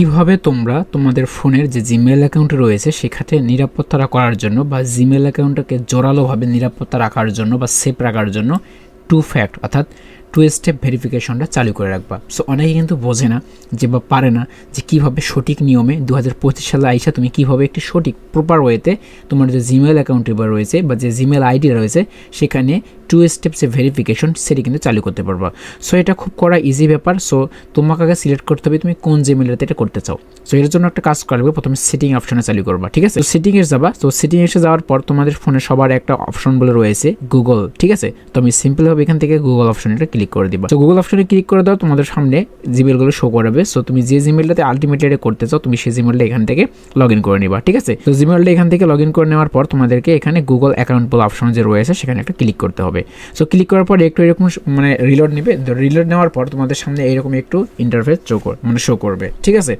কীভাবে তোমরা তোমাদের ফোনের যে জিমেল অ্যাকাউন্ট রয়েছে, সেখানে নিরাপত্তা করার জন্য বা জিমেল অ্যাকাউন্টটাকে জোরালোভাবে নিরাপত্তা রাখার জন্য বা সেফ রাখার জন্য টু ফ্যাক্ট অর্থাৎ টু স্টেপ ভেরিফিকেশনটা চালু করে রাখবা। সো অনেকে কিন্তু বোঝে না যে বা পারে না যে কীভাবে সঠিক নিয়মে দু হাজার পঁচিশ সালে আইসা তুমি কীভাবে একটি সঠিক প্রপার ওয়েতে তোমার যে জিমেল অ্যাকাউন্টে বা রয়েছে বা যে জিমেল আইডি রয়েছে, সেখানে টু স্টেপ যে ভেরিফিকেশন সেটি কিন্তু চালু করতে পারবা। সো এটা খুব করা ইজি ব্যাপার। সো তোমাকে আগে সিলেক্ট করতে হবে তুমি কোন জিমেলটাতে এটা করতে চাও। সো এর জন্য একটা কাজ করবে প্রথমে সেটিং অপশনে চালু করবা, ঠিক আছে? সেটিংয়ে যাবা। তো সেটিংয়ে যাওয়ার পর তোমাদের ফোনে সবার একটা অপশন বলে রয়েছে গুগল ঠিক আছে? তো আমি সিম্পলভাবে এখান থেকে গুগল অপশনটা ক্লিক করে দিবা। তো গুগল অপশনে ক্লিক করে দাও, তোমাদের সামনে জিমেলগুলো শো করাবে। সো তুমি যে জিমেলটাতে আলটিমেটলি করতে চাও, তুমি সেই জিমেলটা এখান থেকে লগ ইন করে নিবা, ঠিক আছে? তো জিমেলটা এখান থেকে লগ ইন করে নেওয়ার পর তোমাদেরকে এখানে গুগল অ্যাকাউন্ট বলে অপশন যে রয়েছে, সেখানে একটা ক্লিক করতে হবে। সো ক্লিক করার পর একটু এরকম মানে রিলোড নেবে। রিলোড নেওয়ার পর তোমাদের সামনে এরকম একটু ইন্টারফেস শো মানে শো করবে, ঠিক আছে?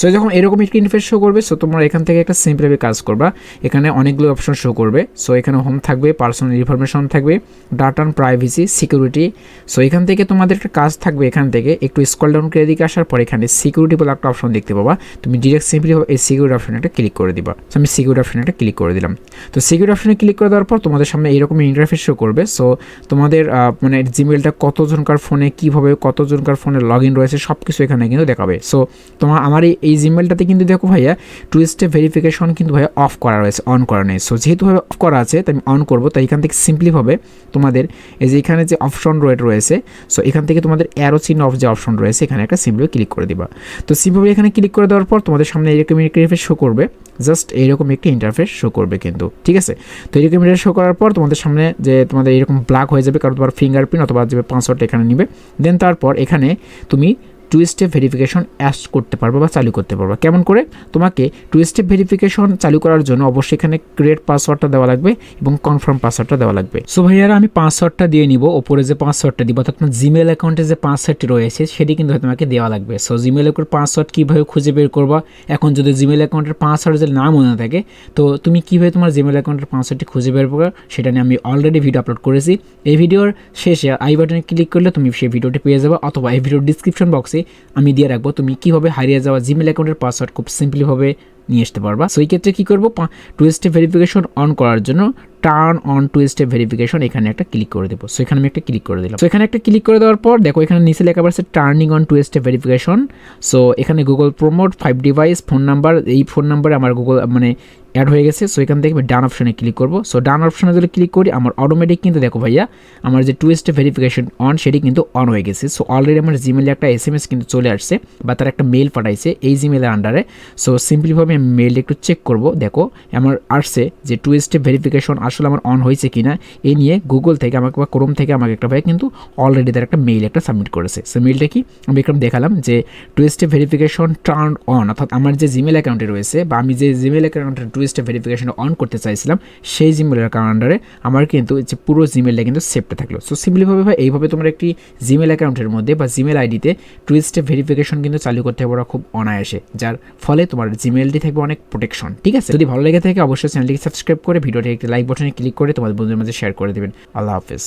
সো যখন এরকম একটু ইন্টারফেস শো করবে সো তোমরা এখান থেকে একটা সিম্পলভাবে কাজ করবা। এখানে অনেকগুলো অপশন শো করবে। সো এখানে হোম থাকবে পার্সোনাল ইনফরমেশন থাকবে ডাটা প্রাইভেসি সিকিউরিটি সো এখান থেকে তোমাদের একটা কাজ থাকবে এখান থেকে। একটু স্কল ডাউন করে দিকে আসার পর এখানে সিকিউরিটি বলে একটা অপশন দেখতে পাবা। তুমি ডিরেক্ট সিম্পলি এই সিকিউরিটি অপশনে একটা ক্লিক করে দিবা। So, আমি সিকিউরিটি অপশনে একটা ক্লিক করে দিলাম। তো সিকিউরিটি অপশনে ক্লিক করে দেওয়ার পর তোমাদের সামনে এরকম ইন্টারফেস শো করবে। সো তোমাদের মানে জিমেলটা কতজনকার ফোনে কীভাবে কতজনকার ফোনে লগ ইন রয়েছে সব কিছু এখানে কিন্তু দেখাবে। সো তোমার, আমার এই জিমেলটাতে কিন্তু দেখো ভাইয়া টু স্টেপ ভেরিফিকেশন কিন্তু ভাইয়া অফ করা রয়েছে অন করা নেই। সো যেহেতু ভাবে অফ করা আছে, তাই আমি অন করব। তাই এখান থেকে সিম্পলিভাবে তোমাদের এই যে এখানে যে অপশন রয়েছে রয়েছে সো এখান থেকে তোমাদের অ্যারো চিহ্ন অফ যে অপশন রয়েছে, এখানে একটা সিম্পলি ক্লিক করে দিবা। তো সিম্পলি এখানে ক্লিক করে দেওয়ার পর তোমাদের সামনে এরকম ইন্টারফেস শো করবে। জাস্ট এইরকম একটি ইন্টারফেস শো করবে কিন্তু, ঠিক আছে? তো এরকম ইন্টারফেস শো করার পর তোমাদের সামনে যে তোমাদের এরকম ব্ল্যাক হয়ে যাবে কারণ তোমার ফিঙ্গারপ্রিন্ট অথবা যে পাসওয়ার্ড এখানে নিবে। দেন তারপর এখানে তুমি টু স্টেপ ভেরিফিকেশন অ্যাস করতে পারব বা চালু করতে পারব। কেমন করে? তোমাকে টু স্টেপ ভেরিফিকেশন চালু করার জন্য অবশ্যই এখানে ক্রিয়েট পাসওয়ার্ডটা দেওয়া লাগবে এবং কনফার্ম পাসওয়ার্ডটা দেওয়া লাগবে। সো ভাইয়ারা, আমি পাসওয়ার্ডটা দিয়ে নিব। ওপরে যে পাসওয়ার্ডটা দিব, অর্থাৎ জিমেল অ্যাকাউন্টে যে পাসওয়ার্ডটি রয়েছে, সেটি কিন্তু তোমাকে দেওয়া লাগবে। সো জিমেল অ্যাকাউন্ট পাসওয়ার্ড কীভাবে খুঁজে বের করবা? এখন যদি জিমেল অ্যাকাউন্টের পাসওয়ার্ড যদি না মনে থাকে, তো তুমি কীভাবে তোমার জিমেল অ্যাকাউন্টের পাসওয়ার্ডটি খুঁজে বের করবে, সেটা নিয়ে আমি অলরেডি ভিডিও আপলোড করেছি। এই ভিডিওর শেষে আই বাটনে ক্লিক করলে তুমি সেই ভিডিওটি পেয়ে যাবে, অথবা এই ভিডিওর ডিসক্রিপশন বক্সে আমি দিয়ে রাখব। তুমি কীভাবে হারিয়ে যাওয়া জিমেল অ্যাকাউন্টের পাসওয়ার্ড খুব সিম্পলিভাবে নিয়ে আসতে পারবা। সো এই ক্ষেত্রে কী করব? টু স্টেপ ভেরিফিকেশন অন করার জন্য turn on two step verification এখানে একটা ক্লিক করে দেবো। সো এখানে আমি একটা ক্লিক করে দিলাম। সো এখানে একটা ক্লিক করে দেওয়ার পর, দেখো এখানে নিচে লেখা আছে turning on two step verification so এখানে Google prompt five device phone number এই ফোন নাম্বারে আমার গুগল মানে অ্যাড হয়ে গেছে। সো এখান থেকে আমি ডান অপশনে ক্লিক করব। সো ডান অপশনে যদি ক্লিক করি, আমার অটোমেটিক কিন্তু দেখো ভাইয়া, আমার যে টু স্টেপ ভেরিফিকেশন অন সেটি কিন্তু অন হয়ে গেছে। সো অলরেডি আমার জিমেলে একটা এস এম এস কিন্তু চলে আসছে বা তার একটা মেল পাঠাইছে এই জিমেলের আন্ডারে সো সিম্পলিভাবে আমি মেলটা একটু চেক করব। দেখো, আমার আসছে যে টু স্টেপ ভেরিফিকেশন আসলে আমার অন হয়েছে কিনা এই নিয়ে গুগল থেকে আমাকে বা ক্রোম থেকে আমাকে একটা ভাই কিন্তু অলরেডি তার একটা মেইল একটা সাবমিট করেছে। সে মেইলটা কি? আমি এরকম দেখালাম যে two step verification turn on অর্থাৎ আমার যে জিমেল অ্যাকাউন্টে রয়েছে বা আমি যে জিমেল অ্যাকাউন্টে টু স্টেপ ভেরিফিকেশন অন করতে চাইছিলাম, সেই জিমেল অ্যাকাউন্ট আন্ডারে আমার কিন্তু যে পুরো জিমেলটা কিন্তু সেভটা থাকল। সো সিম্পলিভাবে ভাই, এইভাবে তোমরা একটি জিমেল অ্যাকাউন্টের মধ্যে বা জিমেল আইডিতে টু স্টেপ ভেরিফিকেশন কিন্তু চালু করতে পারো খুব অনায়াসে, যার ফলে তোমার জিমেলটি থাকবে অনেক প্রোটেকশন ঠিক আছে? যদি ভালো লেগে থাকে অবশ্যই চ্যানেলটিকে সাবস্ক্রাইব করে ভিডিওটি একটি লাইক বাটনে ক্লিক করে তোমাদের বন্ধুদের মাঝে শেয়ার করে দেবেন। আল্লাহ হাফেজ।